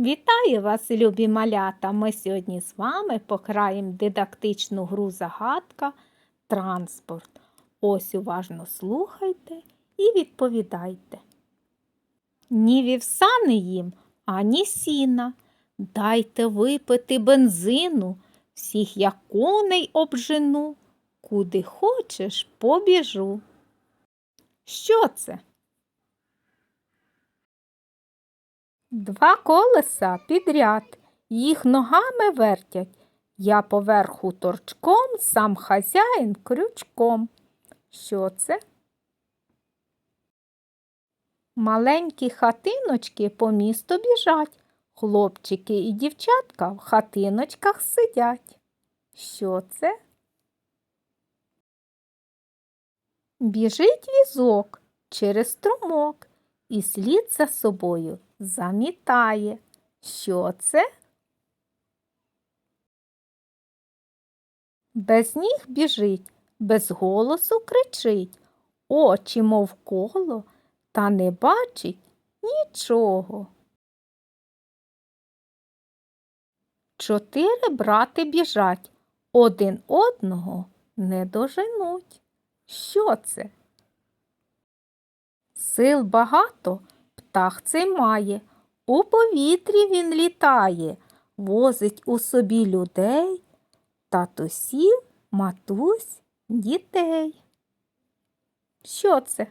Вітаю вас, любі малята! Ми сьогодні з вами пограємо дидактичну гру загадка Транспорт. Ось уважно слухайте і відповідайте. Ні вівса не їм, ані сіна. Дайте випити бензину, всіх як коней обжену. Куди хочеш, побіжу. Що це? Два колеса підряд, їх ногами вертять. Я поверху торчком, сам хазяїн крючком. Що це? Маленькі хатиночки по місту біжать. Хлопчики і дівчатка в хатиночках сидять. Що це? Біжить візок через струмок і слід за собою замітає. Що це? Без ніг біжить, без голосу кричить, очі мов коло, та не бачить нічого. Чотири брати біжать, один одного не доженуть. Що це? Сил багато птах цей має, у повітрі він літає, возить у собі людей, татусів, матусь, дітей. Що це?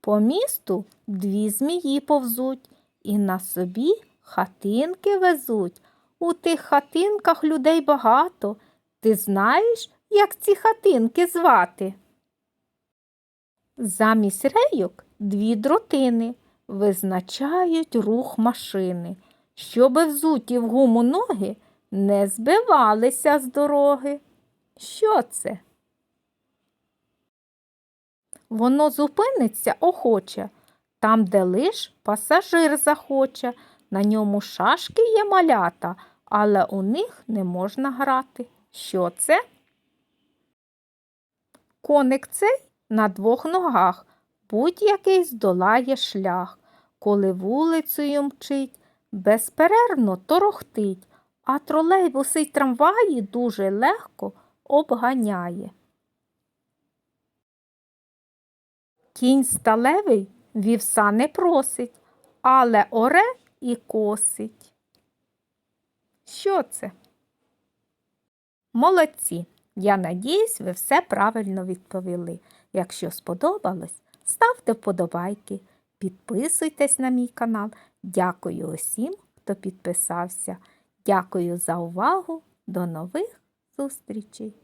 По місту дві змії повзуть і на собі хатинки везуть. У тих хатинках людей багато. Ти знаєш, як ці хатинки звати? Замість рейок дві дротини визначають рух машини, щоби взуті в гуму ноги не збивалися з дороги. Що це? Воно зупиниться охоче, там, де лиш пасажир захоче. На ньому шашки є малята, але у них не можна грати. Що це? Коник цей на двох ногах будь-який здолає шлях, коли вулицею мчить, безперервно торохтить, а тролейбуси й трамваї дуже легко обганяє. Кінь сталевий вівса не просить, але оре і косить. Що це? Молодці! Я надіюсь, ви все правильно відповіли. Якщо сподобалось, ставте вподобайки, підписуйтесь на мій канал. Дякую усім, хто підписався. Дякую за увагу. До нових зустрічей!